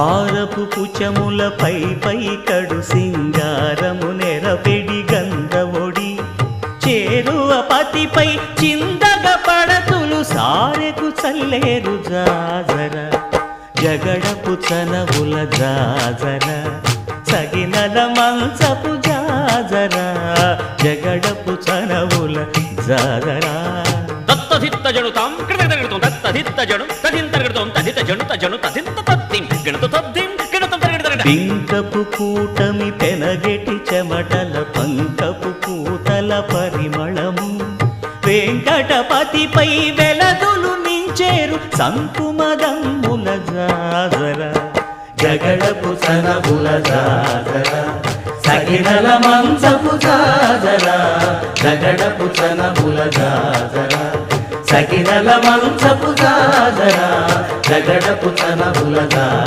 ఆరపు పుచములపై పై కడు సింగారము నెరపెడి గంధవొడి చేరువ పతిపై చిందగ పడతులు సారెకు చల్లేరు జాజర. జగడపు చనవుల జాజర. సగినల మంచపు జాజర. జగడపు చనవుల జాజరా. దత్తధిత్త జనుతాం కృతగడగడతాం దత్తధిత్త జను తదింతరగడతాం తదిత జను తజను తదింత తద్దిం పింకపు కూటమి తెనగెటి చెమటల పంకపు పూతల పరిమళము వెంకటపతిపై వెలదులు నించేరు సంకుమదమ్ముల జాజర. జగడపు సనబుల జాజర. సగినల మంచపు జాజర. జగడపు సనబుల జాజర. సగినల మంచపు జాజర. జగడపు సనబుల జాజర.